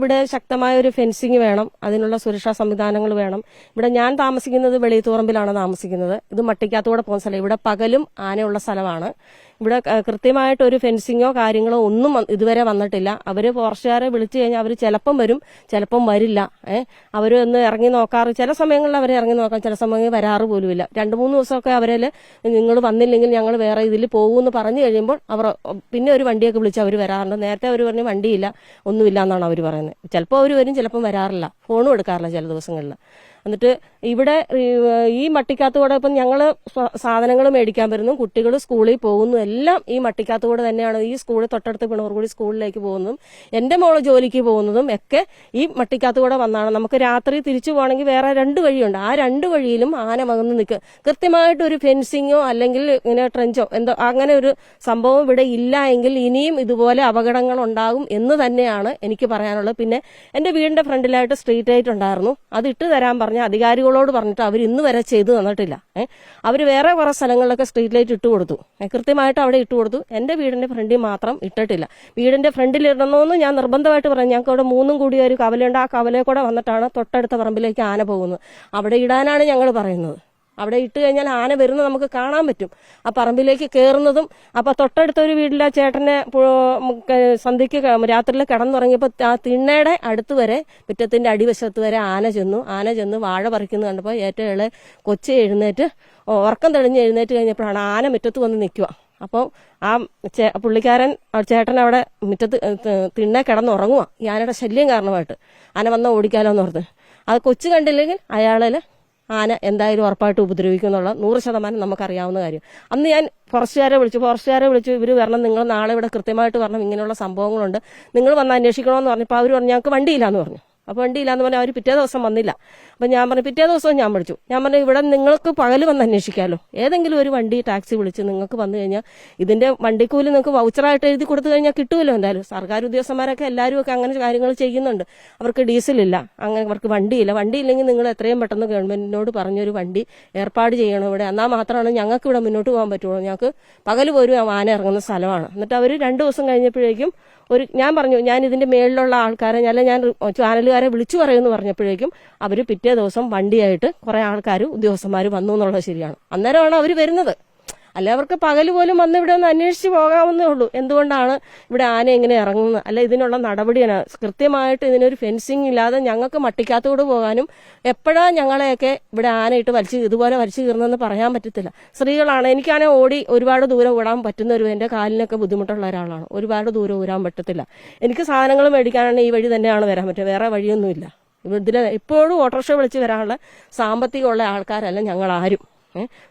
ഇവിടെ ശക്തമായ ഒരു ഫെൻസിങ് വേണം അതിനുള്ള സുരക്ഷാ സംവിധാനങ്ങൾ വേണം. ഇവിടെ ഞാൻ താമസിക്കുന്നത് വെളിയത്തോറമ്പിലാണ് താമസിക്കുന്നത്. ഇത് മട്ടിക്കാത്തൂടെ പോകുന്ന സ്ഥലം. ഇവിടെ പകലും ആനയുള്ള സ്ഥലമാണ്. ഇവിടെ കൃത്യമായിട്ട് ഒരു ഫെൻസിങ്ങോ കാര്യങ്ങളോ ഒന്നും ഇതുവരെ വന്നിട്ടില്ല. അവർ ഫോറസ്റ്റുകാരെ വിളിച്ചു കഴിഞ്ഞാൽ അവർ ചിലപ്പം വരും ചിലപ്പം വരില്ല. ഏഹ് അവർ ഒന്ന് ഇറങ്ങി നോക്കാറ് ചില സമയങ്ങളിൽ അവരെ ഇറങ്ങി നോക്കാം ചില സമയങ്ങളിൽ വരാറ് പോലുമില്ല. രണ്ട് മൂന്ന് ദിവസമൊക്കെ അവരിൽ നിങ്ങൾ വന്നില്ലെങ്കിൽ ഞങ്ങൾ വേറെ ഇതിൽ പോകുമെന്ന് പറഞ്ഞു കഴിയുമ്പോൾ അവർ പിന്നെ ഒരു വണ്ടിയൊക്കെ വിളിച്ച് അവർ വരാറുണ്ട്. നേരത്തെ അവർ പറഞ്ഞു വണ്ടിയില്ല ഒന്നുമില്ല എന്നാണ് അവർ പറയുന്നത്. ചിലപ്പോൾ അവർ വരും ചിലപ്പം വരാറില്ല. ഫോണും എടുക്കാറില്ല ചില ദിവസങ്ങളിൽ എന്നിട്ട് ഇവിടെ ഈ- മട്ടിക്കാത്തുകൂടെ ഇപ്പം ഞങ്ങൾ സാധനങ്ങൾ മേടിക്കാൻ വരുന്നു. കുട്ടികൾ സ്കൂളിൽ പോകുന്നു. എല്ലാം ഈ മട്ടിക്കാത്തുകൂടെ തന്നെയാണ്. ഈ സ്കൂളിൽ തൊട്ടടുത്ത് പിണൂർകുടി സ്കൂളിലേക്ക് പോകുന്നതും എന്റെ മോൾ ജോലിക്ക് പോകുന്നതും ഒക്കെ ഈ മട്ടിക്കാത്തുകൂടെ വന്നാണ്. നമുക്ക് രാത്രി തിരിച്ചു പോകണമെങ്കിൽ വേറെ രണ്ട് വഴിയുണ്ട്. ആ രണ്ട് വഴിയിലും ആന മകന്ന് നിൽക്കുക കൃത്യമായിട്ട് ഒരു ഫെൻസിങ്ങോ അല്ലെങ്കിൽ ഇങ്ങനെ ട്രെഞ്ചോ എന്തോ അങ്ങനെ ഒരു സംഭവം ഇവിടെ ഇല്ല എങ്കിൽ ഇനിയും ഇതുപോലെ അപകടങ്ങൾ ഉണ്ടാകും എന്ന് തന്നെയാണ് എനിക്ക് പറയാനുള്ളത്. പിന്നെ എന്റെ വീടിന്റെ ഫ്രണ്ടിലായിട്ട് സ്ട്രീറ്റ് ലൈറ്റ് ഉണ്ടായിരുന്നു. അത് ഇട്ട് തരാൻ പറഞ്ഞ അധികാരികളോട് പറഞ്ഞിട്ട് അവർ ഇന്ന് വരെ ചെയ്തു തന്നിട്ടില്ല. അവർ വേറെ കുറെ സ്ഥലങ്ങളിലൊക്കെ സ്ട്രീറ്റ് ലൈറ്റ് ഇട്ട് കൊടുത്തു. കൃത്യമായിട്ട് അവിടെ ഇട്ട് കൊടുത്തു. എന്റെ വീടിന്റെ ഫ്രണ്ടിൽ മാത്രം ഇട്ടിട്ടില്ല. വീടിന്റെ ഫ്രണ്ടിൽ ഇടണമെന്ന് ഞാൻ നിർബന്ധമായിട്ട് പറഞ്ഞു. ഞങ്ങൾക്ക് അവിടെ മൂന്നും കൂടി ഒരു കവലുണ്ട് ആ കവലയെ കൂടെ വന്നിട്ടാണ് തൊട്ടടുത്ത പറമ്പിലേക്ക് ആന പോകുന്നത്. അവിടെ ഇടാനാണ് ഞങ്ങൾ പറയുന്നത്. അവിടെ ഇട്ട് കഴിഞ്ഞാൽ ആന വരുന്നത് നമുക്ക് കാണാൻ പറ്റും. ആ പറമ്പിലേക്ക് കയറുന്നതും അപ്പൊ തൊട്ടടുത്ത ഒരു വീട്ടിലെ ചേട്ടനെ സന്ധ്യക്ക് രാത്രിയിൽ കിടന്നുറങ്ങിയപ്പോൾ ആ തിണ്ണയുടെ അടുത്ത് വരെ മുറ്റത്തിന്റെ അടിവശത്ത് വരെ ആന ചെന്നു. ആന ചെന്ന് വാഴ പറിക്കുന്നത് കണ്ടപ്പോൾ ഏറ്റവും ഇളയ കൊച്ചി എഴുന്നേറ്റ് ഉറക്കം തെളിഞ്ഞ് എഴുന്നേറ്റ് കഴിഞ്ഞപ്പോഴാണ് ആന മുറ്റത്ത് വന്ന് നിൽക്കുക. അപ്പോൾ ആ പുള്ളിക്കാരൻ ചേട്ടൻ അവിടെ മുറ്റത്ത് തിണ്ണെ കിടന്നുറങ്ങുക ഈ ആനയുടെ ശല്യം കാരണമായിട്ട്. ആന വന്നാൽ ഓടിക്കാലോ എന്ന് ഓർത്ത്. അത് കൊച്ചു കണ്ടില്ലെങ്കിൽ അയാളിൽ ആന എന്തായാലും ഉറപ്പായിട്ട് ഉപദ്രവിക്കും എന്നുള്ള നൂറ് ശതമാനം നമുക്കറിയാവുന്ന കാര്യം. അന്ന് ഞാൻ ഫോറസ്റ്റുകാരെ വിളിച്ചു. ഫോറസ്റ്റുകാരെ വിളിച്ചു. ഇവർ വരണം. നിങ്ങൾ നാളെ ഇവിടെ കൃത്യമായിട്ട് വരണം. ഇങ്ങനെയുള്ള സംഭവങ്ങളുണ്ട്. നിങ്ങൾ വന്ന് അന്വേഷിക്കണമെന്ന് പറഞ്ഞപ്പോൾ അവർ പറഞ്ഞു ഞങ്ങൾക്ക് വണ്ടിയില്ലാന്ന് പറഞ്ഞു. അപ്പോൾ വണ്ടിയില്ലാന്ന് പറഞ്ഞാൽ അവർ പിറ്റേ ദിവസം വന്നില്ല. അപ്പം ഞാൻ പറഞ്ഞു പിറ്റേ ദിവസം ഞാൻ വിളിച്ചു. ഞാൻ പറഞ്ഞു ഇവിടെ നിങ്ങൾക്ക് പകൽ വന്ന് അന്വേഷിക്കാമല്ലോ ഏതെങ്കിലും ഒരു വണ്ടി ടാക്സി വിളിച്ച് നിങ്ങൾക്ക് വന്നു കഴിഞ്ഞാൽ ഇതിന്റെ വണ്ടിക്കൂലി നിങ്ങൾക്ക് വൗച്ചറായിട്ട് എഴുതി കൊടുത്തു കഴിഞ്ഞാൽ കിട്ടുമല്ലോ എന്തായാലും. സർക്കാർ ഉദ്യോഗസ്ഥന്മാരൊക്കെ എല്ലാവരും ഒക്കെ അങ്ങനെ കാര്യങ്ങൾ ചെയ്യുന്നുണ്ട്. അവർക്ക് ഡീസലില്ല അങ്ങനെ അവർക്ക് വണ്ടിയില്ല. വണ്ടിയില്ലെങ്കിൽ നിങ്ങൾ എത്രയും പെട്ടെന്ന് ഗവൺമെന്റിനോട് പറഞ്ഞൊരു വണ്ടി ഏർപ്പാട് ചെയ്യണം ഇവിടെ. എന്നാൽ മാത്രമാണ് ഞങ്ങൾക്ക് ഇവിടെ മുന്നോട്ട് പോകാൻ പറ്റുള്ളൂ. ഞങ്ങൾക്ക് പകൽ പോലും ആന ഇറങ്ങുന്ന സ്ഥലമാണ്. എന്നിട്ട് അവർ രണ്ടു ദിവസം കഴിഞ്ഞപ്പോഴേക്കും ഒരു ഞാൻ പറഞ്ഞു ഞാൻ ഇതിന്റെ മേളിലുള്ള ആൾക്കാരെ അല്ല ഞാൻ ചാനലുകാരെ വിളിച്ചു പറയുമെന്ന് പറഞ്ഞപ്പോഴേക്കും അവർ പിറ്റേ ദിവസം വണ്ടിയായിട്ട് കുറെ ആൾക്കാർ ഉദ്യോഗസ്ഥന്മാർ വന്നു എന്നുള്ളത് ശരിയാണ്. അന്നേരമാണ് അവർ വരുന്നത്. അല്ല അവർക്ക് പകൽ പോലും വന്ന് ഇവിടെ ഒന്ന് അന്വേഷിച്ച് പോകാവുന്നേ ഉള്ളൂ. എന്തുകൊണ്ടാണ് ഇവിടെ ആന ഇങ്ങനെ ഇറങ്ങുന്നത്? അല്ല ഇതിനുള്ള നടപടിയാണ് കൃത്യമായിട്ട് ഇതിനൊരു ഫെൻസിങ് ഇല്ലാതെ ഞങ്ങൾക്ക് മട്ടിക്കാത്തോട് പോകാനും എപ്പോഴാ ഞങ്ങളെയൊക്കെ ഇവിടെ ആനയിട്ട് വലിച്ചു ഇതുപോലെ വലിച്ചു കീറുന്നതെന്ന് പറയാൻ പറ്റത്തില്ല. സ്ത്രീകളാണ്. എനിക്കാണെ ഓടി ഒരുപാട് ദൂരം ഓടാൻ പറ്റുന്ന ഒരു എന്റെ കാലിനൊക്കെ ബുദ്ധിമുട്ടുള്ള ഒരാളാണ്. ഒരുപാട് ദൂരം ഊരാൻ പറ്റത്തില്ല. എനിക്ക് സാധനങ്ങൾ മേടിക്കാനാണെങ്കിൽ ഈ വഴി തന്നെയാണ് വരാൻ പറ്റുക. വേറെ വഴിയൊന്നുമില്ല. ഇതിൽ എപ്പോഴും ഓട്ടോറിക്ഷ വിളിച്ച് വരാനുള്ള സാമ്പത്തികമുള്ള ആൾക്കാരല്ല ഞങ്ങൾ ആരും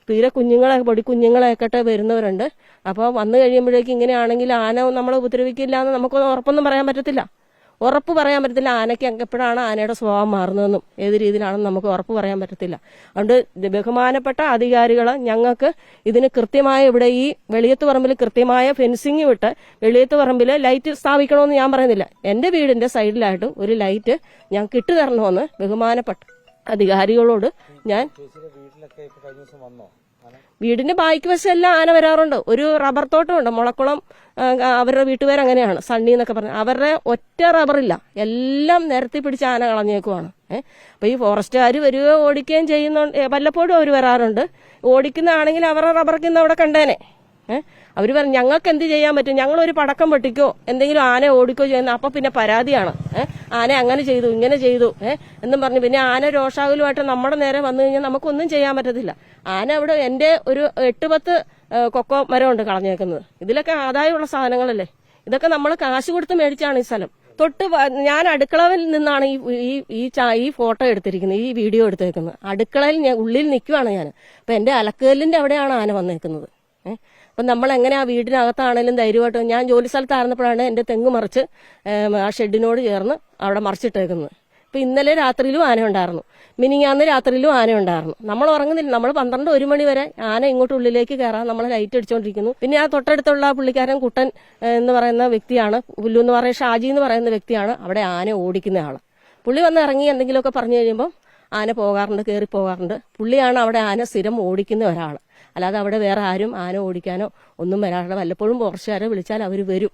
തീരെ കുഞ്ഞുങ്ങളെ പൊടി കുഞ്ഞുങ്ങളെയൊക്കെ വരുന്നവരുണ്ട്. അപ്പോൾ വന്നു കഴിയുമ്പോഴേക്കും ഇങ്ങനെയാണെങ്കിൽ ആന നമ്മളെ ഉപദ്രവിക്കില്ല എന്ന് നമുക്കൊന്നും ഉറപ്പൊന്നും പറയാൻ പറ്റത്തില്ല. ഉറപ്പ് പറയാൻ പറ്റത്തില്ല. ആനയ്ക്ക് എപ്പോഴാണ് ആനയുടെ സ്വഭാവം മാറുന്നതെന്നും ഏത് രീതിയിലാണെന്ന് നമുക്ക് ഉറപ്പ് പറയാൻ പറ്റത്തില്ല. അതുകൊണ്ട് ബഹുമാനപ്പെട്ട അധികാരികൾ ഞങ്ങൾക്ക് ഇതിന് കൃത്യമായ ഇവിടെ ഈ വെളിയത്ത് പറമ്പിൽ കൃത്യമായ ഫെൻസിങ് വിട്ട് വെളിയത്ത് പറമ്പിൽ ലൈറ്റ് സ്ഥാപിക്കണമെന്ന് ഞാൻ പറയുന്നില്ല. എന്റെ വീടിന്റെ സൈഡിലായിട്ട് ഒരു ലൈറ്റ് ഞാൻ കിട്ടുതരണമെന്ന് ബഹുമാനപ്പെട്ട അധികാരികളോട് ഞാൻ വീടിന്റെ ബാക്കി വശം എല്ലാം ആന വരാറുണ്ട്. ഒരു റബ്ബർ തോട്ടമുണ്ട്. മുളക്കുളം അവരുടെ വീട്ടുപേര് അങ്ങനെയാണ്. സണ്ണി എന്നൊക്കെ പറഞ്ഞു. അവരുടെ ഒറ്റ റബ്ബറില്ല. എല്ലാം നിരത്തി പിടിച്ച് ആന കളഞ്ഞേക്കുവാണ്. ഏഹ് അപ്പൊ ഈ ഫോറസ്റ്റുകാർ വരികയോ ഓടിക്കുകയും ചെയ്യുന്നുണ്ട്. വല്ലപ്പോഴും അവർ വരാറുണ്ട്. ഓടിക്കുന്നതാണെങ്കിൽ അവരുടെ റബ്ബർക്ക് ഇന്ന് അവിടെ കണ്ടേനെ. അവർ പറഞ്ഞു ഞങ്ങൾക്ക് എന്ത് ചെയ്യാൻ പറ്റും? ഞങ്ങൾ ഒരു പടക്കം പൊട്ടിക്കോ? എന്തെങ്കിലും ആന ഓടിക്കോ? ചെയ്യുന്ന അപ്പൊ പിന്നെ പരാതിയാണ്. ആന അങ്ങനെ ചെയ്തു ഇങ്ങനെ ചെയ്തു എന്നും പറഞ്ഞു. പിന്നെ ആന രോഷാകുലുമായിട്ട് നമ്മുടെ നേരെ വന്നു കഴിഞ്ഞാൽ നമുക്കൊന്നും ചെയ്യാൻ പറ്റത്തില്ല. ആന അവിടെ എന്റെ ഒരു എട്ട് പത്ത് കൊക്കോ മരമുണ്ട് കളഞ്ഞേക്കുന്നത്. ഇതിലൊക്കെ ആദായമുള്ള സാധനങ്ങളല്ലേ? ഇതൊക്കെ നമ്മൾ കാശ് കൊടുത്ത് മേടിച്ചാണ് ഈ സ്ഥലം. തൊട്ട് ഞാൻ അടുക്കളവിൽ നിന്നാണ് ഈ ഈ ഈ ഫോട്ടോ എടുത്തിരിക്കുന്നത് ഈ വീഡിയോ എടുത്തേക്കുന്നത്. അടുക്കളയിൽ ഞാൻ ഉള്ളിൽ നിൽക്കുവാണ് ഞാൻ. അപ്പൊ എന്റെ അലക്കലിന്റെ അവിടെയാണ് ആന വന്നേക്കുന്നത്. ഏഹ് അപ്പൊ നമ്മൾ എങ്ങനെ ആ വീടിനകത്താണേലും ധൈര്യമായിട്ട് ഞാൻ ജോലി സ്ഥലത്തായിരുന്നപ്പോഴാണ് എന്റെ തെങ്ങ് മറിച്ച് ആ ഷെഡിനോട് ചേർന്ന് അവിടെ മറിച്ചിട്ടേക്കുന്നത്. ഇപ്പം ഇന്നലെ രാത്രിയിലും ആന ഉണ്ടായിരുന്നു. മിനിങ്ങാന്ന് രാത്രിയിലും ആന ഉണ്ടായിരുന്നു. നമ്മൾ ഉറങ്ങുന്നില്ല. നമ്മൾ പന്ത്രണ്ട് ഒരു മണി വരെ ആന ഇങ്ങോട്ട് ഉള്ളിലേക്ക് കയറാൻ നമ്മൾ ലൈറ്റ് അടിച്ചുകൊണ്ടിരിക്കുന്നു പിന്നെ ആ തൊട്ടടുത്തുള്ള പുള്ളിക്കാരൻ കുട്ടൻ എന്ന് പറയുന്ന വ്യക്തിയാണ്. പുല്ലു എന്ന് പറയുന്ന ഷാജി എന്ന് പറയുന്ന വ്യക്തിയാണ് അവിടെ ആന ഓടിക്കുന്ന ആൾ പുള്ളി വന്ന് ഇറങ്ങി എന്തെങ്കിലുമൊക്കെ പറഞ്ഞു കഴിയുമ്പോൾ ആന പോകാറുണ്ട് കയറി പോകാറുണ്ട്. പുള്ളിയാണ് അവിടെ ആന സ്ഥിരം ഓടിക്കുന്ന ഒരാൾ അല്ലാതെ അവിടെ വേറെ ആരും ആന ഓടിക്കാനോ ഒന്നും വരാറില്ല. വല്ലപ്പോഴും പോർച്ചുകാരെ വിളിച്ചാൽ അവർ വരും.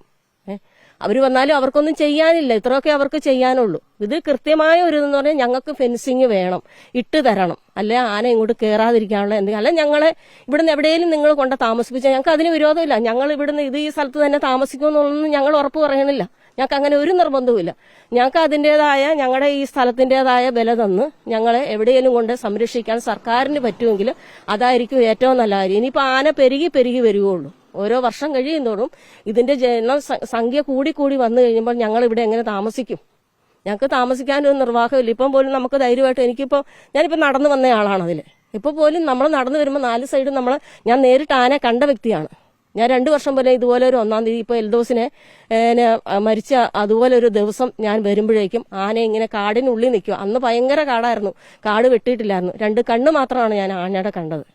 അവർ വന്നാലും അവർക്കൊന്നും ചെയ്യാനില്ല. ഇത്രയൊക്കെ അവർക്ക് ചെയ്യാനുള്ളൂ. ഇത് കൃത്യമായ ഒരു ഇതെന്ന് പറഞ്ഞാൽ ഞങ്ങൾക്ക് ഫെൻസിങ് വേണം. ഇട്ട് തരണം. അല്ലെ ആന ഇങ്ങോട്ട് കയറാതിരിക്കാനുള്ള എന്തെങ്കിലും. അല്ല ഞങ്ങളെ ഇവിടുന്ന് എവിടെയെങ്കിലും നിങ്ങൾ കൊണ്ട് താമസിപ്പിച്ചാൽ ഞങ്ങൾക്ക് അതിന് വിരോധമില്ല. ഞങ്ങൾ ഇവിടുന്ന് ഇത് ഈ സ്ഥലത്ത് തന്നെ താമസിക്കുമെന്നുള്ളതൊന്നും ഞങ്ങൾ ഉറപ്പ് പറയണില്ല. ഞങ്ങൾക്ക് അങ്ങനെ ഒരു നിർബന്ധവുമില്ല. ഞങ്ങൾക്ക് അതിന്റെതായ ഞങ്ങളുടെ ഈ സ്ഥലത്തിന്റെതായ ബല തന്ന് ഞങ്ങളെ എവിടെയെങ്കിലും കൊണ്ട് സംരക്ഷിക്കാൻ സർക്കാരിന് പറ്റുമെങ്കിൽ അതായിരിക്കും ഏറ്റവും നല്ല കാര്യം. ഇനിയിപ്പോൾ ആന പെരുകി പെരുകി വരികയുള്ളൂ ഓരോ വർഷം കഴിയുന്നതോടും ഇതിന്റെ ജനം സംഖ്യ കൂടി കൂടി വന്നു കഴിയുമ്പോൾ ഞങ്ങൾ ഇവിടെ എങ്ങനെ താമസിക്കും? ഞങ്ങൾക്ക് താമസിക്കാനൊരു നിർവാഹമില്ല. ഇപ്പം പോലും നമുക്ക് ധൈര്യമായിട്ട് എനിക്കിപ്പോൾ ഞാനിപ്പോൾ നടന്നു വന്ന ആളാണ് അതിൽ ഇപ്പോൾ പോലും നമ്മൾ നടന്നു വരുമ്പോൾ നാല് സൈഡും നമ്മൾ ഞാൻ നേരിട്ട് ആനെ കണ്ട വ്യക്തിയാണ്. ഞാൻ രണ്ടു വർഷം പോലെ ഇതുപോലെ ഒരു ഒന്നാം തീയതി ഇപ്പോൾ എൽദോസിനെ മരിച്ച അതുപോലെ ഒരു ദിവസം ഞാൻ വരുമ്പോഴേക്കും ആന ഇങ്ങനെ കാടിനുള്ളിൽ നിൽക്കും അന്ന് ഭയങ്കര കാടായിരുന്നു. കാട് വെട്ടിയിട്ടില്ലായിരുന്നു. രണ്ട് കണ്ണ് മാത്രമാണ് ഞാൻ ആനയുടെ കണ്ടത്.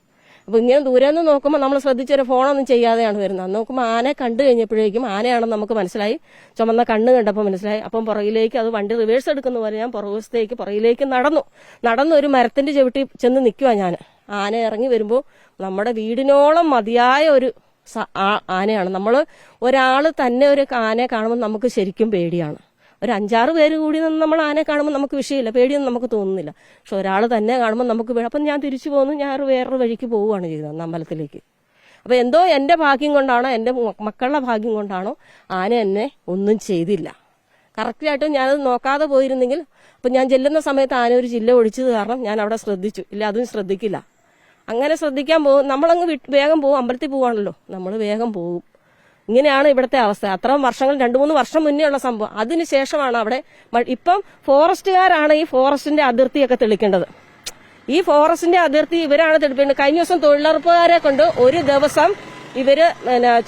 അപ്പോൾ ഇങ്ങനെ ദൂരെ നിന്ന് നോക്കുമ്പോൾ നമ്മൾ ശ്രദ്ധിച്ചൊരു ഫോണൊന്നും ചെയ്യാതെയാണ് വരുന്നത്. അന്ന് നോക്കുമ്പോൾ ആനയെ കണ്ടു കഴിഞ്ഞപ്പോഴേക്കും ആനയാണെന്ന് നമുക്ക് മനസ്സിലായി. ചുമന്ന കണ്ണ് കണ്ടപ്പോൾ മനസ്സിലായി. അപ്പം പുറകിലേക്ക് അത് വണ്ടി റിവേഴ്സ് എടുക്കുന്ന പോലെ ഞാൻ പുറകുവശത്തേക്ക് പുറകിലേക്ക് നടന്നു. നടന്ന് ഒരു മരത്തിന്റെ ചവിട്ടി ചെന്ന് നിൽക്കുക ഞാൻ ആന ഇറങ്ങി വരുമ്പോൾ നമ്മുടെ വീടിനോളം മതിയായ ഒരു ആനയാണ്. നമ്മൾ ഒരാൾ തന്നെ ഒരു ആനയെ കാണുമ്പോൾ നമുക്ക് ശരിക്കും പേടിയാണ്. ഒരു അഞ്ചാറ് പേര് കൂടി നിന്ന് നമ്മൾ ആനയെ കാണുമ്പോൾ നമുക്ക് വിഷയമില്ല. പേടിയൊന്നും നമുക്ക് തോന്നുന്നില്ല. പക്ഷെ ഒരാൾ തന്നെ കാണുമ്പോൾ നമുക്ക് അപ്പം ഞാൻ തിരിച്ചു പോകുന്നു ഞാൻ വേറൊരു വഴിക്ക് പോവുകയാണ് ചെയ്തത് അമ്പലത്തിലേക്ക്. അപ്പൊ എന്തോ എന്റെ ഭാഗ്യം കൊണ്ടാണോ എന്റെ മക്കളുടെ ഭാഗ്യം കൊണ്ടാണോ ആന എന്നെ ഒന്നും ചെയ്തില്ല. കറക്റ്റായിട്ട് ഞാനത് നോക്കാതെ പോയിരുന്നെങ്കിൽ അപ്പൊ ഞാൻ ചെല്ലുന്ന സമയത്ത് ആന ഒരു ജില്ല ഒഴിച്ചത് കാരണം ഞാൻ അവിടെ ശ്രദ്ധിച്ചു. ഇല്ല അതും ശ്രദ്ധിക്കില്ല. അങ്ങനെ ശ്രദ്ധിക്കാൻ പോകും. നമ്മളങ്ങ് വേഗം പോകും. അമ്പലത്തിൽ പോവാണല്ലോ. നമ്മൾ വേഗം പോകും ഇങ്ങനെയാണ് ഇവിടുത്തെ അവസ്ഥ. അത്ര വർഷങ്ങൾ രണ്ടു മൂന്ന് വർഷം മുന്നേ ഉള്ള സംഭവം. അതിനുശേഷമാണ് അവിടെ ഇപ്പം ഫോറസ്റ്റുകാരാണ് ഈ ഫോറസ്റ്റിന്റെ അതിർത്തിയൊക്കെ തെളിക്കേണ്ടത്. ഈ ഫോറസ്റ്റിന്റെ അതിർത്തി ഇവരാണ് തെളിപ്പിക്കുന്നത്. കഴിഞ്ഞ ദിവസം തൊഴിലുറപ്പുകാരെ കൊണ്ട് ഒരു ദിവസം ഇവർ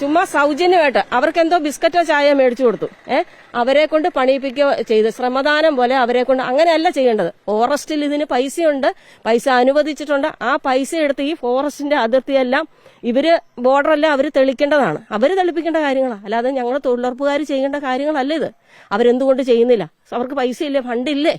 ചുമ്മാ സൗജന്യമായിട്ട് അവർക്ക് എന്തോ ബിസ്ക്കറ്റോ ചായ മേടിച്ചു കൊടുത്തു. ഏഹ് അവരെ കൊണ്ട് പണിയിപ്പിക്കുകയോ ചെയ്ത് ശ്രമദാനം പോലെ അവരെ കൊണ്ട് അങ്ങനെയല്ല ചെയ്യേണ്ടത്. ഫോറസ്റ്റിൽ ഇതിന് പൈസയുണ്ട്. പൈസ അനുവദിച്ചിട്ടുണ്ട്. ആ പൈസ എടുത്ത് ഈ ഫോറസ്റ്റിന്റെ അതിർത്തിയെല്ലാം ഇവർ ബോർഡറെല്ലാം അവർ തെളിക്കേണ്ടതാണ്. അവർ തെളിപ്പിക്കേണ്ട കാര്യങ്ങളാണ് അല്ലാതെ ഞങ്ങൾ തൊഴിലുറപ്പുകാർ ചെയ്യേണ്ട കാര്യങ്ങളല്ല ഇത്. അവരെന്തുകൊണ്ട് ചെയ്യുന്നില്ല? അവർക്ക് പൈസ ഇല്ലേ ഫണ്ടില്ലേ?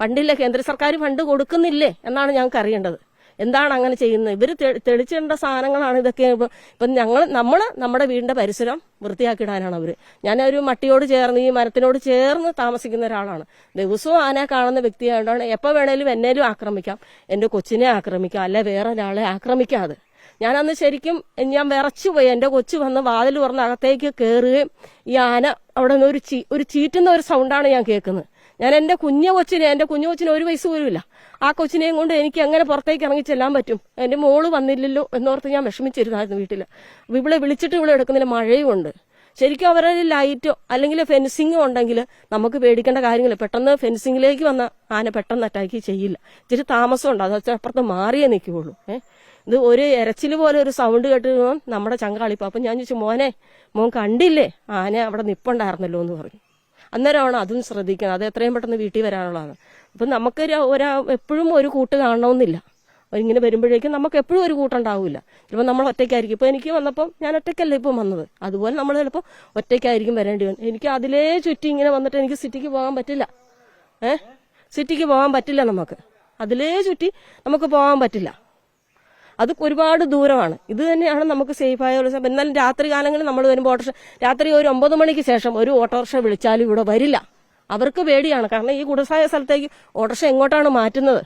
ഫണ്ടില്ല? കേന്ദ്ര സർക്കാർ ഫണ്ട് കൊടുക്കുന്നില്ലേ? എന്നാണ് ഞങ്ങൾക്ക് അറിയേണ്ടത് എന്താണ് അങ്ങനെ ചെയ്യുന്നത്? ഇവർ തെളിച്ചിടേണ്ട സാധനങ്ങളാണ് ഇതൊക്കെ. ഇപ്പൊ ഞങ്ങൾ നമ്മൾ നമ്മുടെ വീടിന്റെ പരിസരം വൃത്തിയാക്കിയിടാനാണ് അവർ ഞാനൊരു മട്ടിയോട് ചേർന്ന് ഈ മരത്തിനോട് ചേർന്ന് താമസിക്കുന്ന ഒരാളാണ്. ദിവസവും ആനെ കാണുന്ന വ്യക്തിയായതുകൊണ്ടാണ് എപ്പോൾ വേണേലും എന്നേലും ആക്രമിക്കാം. എന്റെ കൊച്ചിനെ ആക്രമിക്കാം. അല്ലെ വേറെ ഒരാളെ ആക്രമിക്കാതെ. ഞാനന്ന് ശരിക്കും ഞാൻ വിറച്ചു പോയി. എന്റെ കൊച്ചു വന്ന് വാതിൽ തുറന്ന് അകത്തേക്ക് കയറുകയും ഈ ആന അവിടെ നിന്ന് ഒരു ചീ ഒരു ചീറ്റുന്ന ഒരു സൗണ്ടാണ് ഞാൻ കേൾക്കുന്നത്. ഞാൻ എന്റെ കുഞ്ഞ കൊച്ചിനെ എന്റെ കുഞ്ഞു കൊച്ചിന് ഒരു വയസ്സ് പോലുമില്ല. ആ കൊച്ചിനെയും കൊണ്ട് എനിക്ക് എങ്ങനെ പുറത്തേക്ക് ഇറങ്ങി ചെല്ലാൻ പറ്റും? എന്റെ മോൾ വന്നില്ലല്ലോ എന്നോർത്ത് ഞാൻ വിഷമിച്ചിരുന്നായിരുന്നു വീട്ടിൽ ഇവിടെ വിളിച്ചിട്ട് ഇവിടെ എടുക്കുന്നില്ല മഴയും ഉണ്ട്. ശരിക്കും അവരുടെ ലൈറ്റോ അല്ലെങ്കിൽ ഫെൻസിങ്ങോ ഉണ്ടെങ്കിൽ നമുക്ക് പേടിക്കേണ്ട കാര്യമില്ല. പെട്ടെന്ന് ഫെൻസിങ്ങിലേക്ക് വന്ന ആന പെട്ടെന്ന് അറ്റാക്ക് ചെയ്യില്ല. ഇച്ചിരി താമസം ഉണ്ട്. അത് അപ്പുറത്ത് മാറിയേ നിൽക്കുകയുള്ളൂ. ഏഹ് ഇത് ഒരു എരച്ചിൽ പോലെ ഒരു സൗണ്ട് കേട്ട് നമ്മുടെ ചങ്കാളിപ്പോ അപ്പൊ ഞാൻ ചോദിച്ചു മോനെ മോൻ കണ്ടില്ലേ? ആന അവിടെ നിപ്പുണ്ടായിരുന്നല്ലോ എന്ന് പറഞ്ഞു. അന്നേരമാണ് അതും ശ്രദ്ധിക്കുന്നത്. അത് എത്രയും പെട്ടെന്ന് വീട്ടിൽ വരാനുള്ളതാണ്. അപ്പം നമുക്ക് ഒരാ എപ്പോഴും ഒരു കൂട്ട് കാണണമെന്നില്ല. ഇങ്ങനെ വരുമ്പോഴേക്കും നമുക്ക് എപ്പോഴും ഒരു കൂട്ടുണ്ടാവില്ല. ചിലപ്പോൾ നമ്മൾ ഒറ്റയ്ക്കായിരിക്കും. ഇപ്പോൾ എനിക്ക് വന്നപ്പോൾ ഞാൻ ഒറ്റയ്ക്കല്ല ഇപ്പം വന്നത്? അതുപോലെ നമ്മൾ ചിലപ്പോൾ ഒറ്റയ്ക്കായിരിക്കും വരേണ്ടി വരും. എനിക്ക് അതിലേ ചുറ്റി ഇങ്ങനെ വന്നിട്ട് എനിക്ക് സിറ്റിക്ക് പോകാൻ പറ്റില്ല. ഏഹ് സിറ്റിക്ക് പോകാൻ പറ്റില്ല നമുക്ക്. അതിലേ ചുറ്റി നമുക്ക് പോകാൻ പറ്റില്ല. അത് ഒരുപാട് ദൂരമാണ്. ഇത് തന്നെയാണ് നമുക്ക് സേഫായ ഒരു സമയം എന്നാലും രാത്രി കാലങ്ങളിൽ നമ്മൾ വരുമ്പോൾ ഓട്ടോറിക്ഷ രാത്രി ഒരു ഒമ്പത് മണിക്ക് ശേഷം ഒരു ഓട്ടോറിക്ഷ വിളിച്ചാലും ഇവിടെ വരില്ല. അവർക്ക് പേടിയാണ്. കാരണം ഈ കുടസായ സ്ഥലത്തേക്ക് ഓട്ടോറിക്ഷ എങ്ങോട്ടാണ് മാറ്റുന്നത്?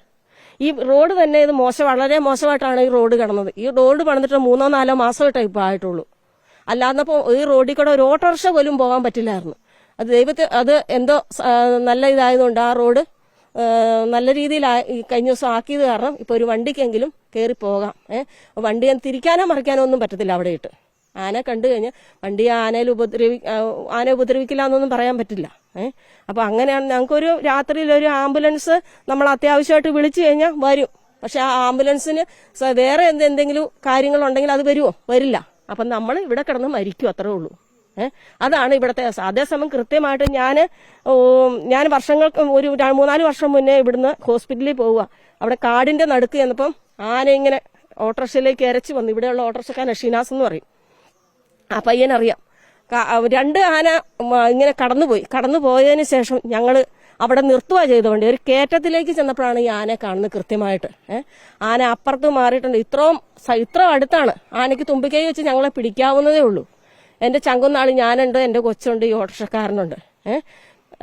ഈ റോഡ് തന്നെ ഇത് മോശം വളരെ മോശമായിട്ടാണ് ഈ റോഡ് കിടന്നത്. ഈ റോഡ് പണിതിട്ട് മൂന്നോ നാലോ മാസമായിട്ടേ ഇപ്പോൾ ആയിട്ടുള്ളൂ. അല്ലാന്നപ്പോൾ ഈ റോഡിൽ കൂടെ ഒരു ഓട്ടോറിക്ഷ പോലും പോകാൻ പറ്റില്ലായിരുന്നു. അത് ദൈവത്തെ അത് എന്തോ നല്ല ഇതായതുകൊണ്ട് ആ റോഡ് നല്ല രീതിയിൽ കഴിഞ്ഞ ദിവസം ആക്കിയത് കാരണം ഇപ്പൊ ഒരു വണ്ടിക്കെങ്കിലും കയറി പോകാം. ഏഹ് വണ്ടി തിരിക്കാനോ മറിക്കാനോ ഒന്നും പറ്റത്തില്ല അവിടെ ഇട്ട്. ആന കണ്ടു കഴിഞ്ഞാൽ വണ്ടി ആനയിൽ ഉപദ്രവി ആന ഉപദ്രവിക്കില്ല എന്നൊന്നും പറയാൻ പറ്റില്ല. ഏഹ് അപ്പൊ അങ്ങനെയാണ് ഞങ്ങൾക്കൊരു രാത്രിയിൽ ഒരു ആംബുലൻസ് നമ്മൾ അത്യാവശ്യമായിട്ട് വിളിച്ചു കഴിഞ്ഞാൽ വരും. പക്ഷെ ആ ആംബുലൻസിന് വേറെ എന്ത് എന്തെങ്കിലും കാര്യങ്ങളുണ്ടെങ്കിൽ അത് വരുമോ വരില്ല. അപ്പം നമ്മൾ ഇവിടെ കിടന്ന് മരിക്കും അത്രേ ഉള്ളൂ. അതാണ് ഇവിടുത്തെ. അതേസമയം കൃത്യമായിട്ട് ഞാൻ ഞാൻ വർഷങ്ങൾക്ക് ഒരു മൂന്നാൽ വർഷം മുന്നേ ഇവിടുന്ന് ഹോസ്പിറ്റലിൽ പോവുക. അവിടെ കാടിന്റെ നടുക്ക് ചെന്നപ്പം ആന ഇങ്ങനെ ഓട്ടോറിക്ഷയിലേക്ക് ഇരച്ചു വന്നു. ഇവിടെയുള്ള ഓട്ടോറിക്ഷക്കാരൻ ഷീനാസ് എന്ന് പറയും. ആ പയ്യനറിയാം രണ്ട് ആന ഇങ്ങനെ കടന്നുപോയി. കടന്നു പോയതിന് ശേഷം ഞങ്ങൾ അവിടെ നിർത്തുക ചെയ്ത വണ്ടി ഒരു കയറ്റത്തിലേക്ക് ചെന്നപ്പോഴാണ് ഈ ആനയെ കാണുന്നത് കൃത്യമായിട്ട്. ആന അപ്പുറത്ത് മാറിയിട്ടുണ്ട്. ഇത്രയും ഇത്ര അടുത്താണ്. ആനയ്ക്ക് തുമ്പിക്കൈ വെച്ച് ഞങ്ങളെ പിടിക്കാവുന്നതേ ഉള്ളൂ. എന്റെ ചങ്കുന്നാൾ ഞാനുണ്ട് എന്റെ കൊച്ചുണ്ട് ഈ ഓട്ടോറിക്ഷക്കാരനുണ്ട്. ഏഹ്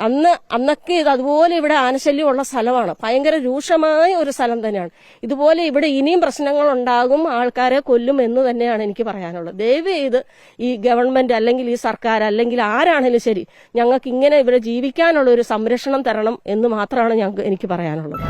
അന്ന് അന്നൊക്കെ ഇത് അതുപോലെ ഇവിടെ ആനശല്യമുള്ള സ്ഥലമാണ്. ഭയങ്കര രൂക്ഷമായ ഒരു സ്ഥലം തന്നെയാണ്. ഇതുപോലെ ഇവിടെ ഇനിയും പ്രശ്നങ്ങൾ ഉണ്ടാകും ആൾക്കാരെ കൊല്ലും എന്ന് തന്നെയാണ് എനിക്ക് പറയാനുള്ളത്. ദയവ് ചെയ്ത് ഈ ഗവൺമെന്റ് അല്ലെങ്കിൽ ഈ സർക്കാർ അല്ലെങ്കിൽ ആരാണെങ്കിലും ശരി ഞങ്ങൾക്ക് ഇങ്ങനെ ഇവിടെ ജീവിക്കാനുള്ള ഒരു സംരക്ഷണം തരണം എന്ന് മാത്രമാണ് ഞങ്ങൾക്ക് എനിക്ക് പറയാനുള്ളത്.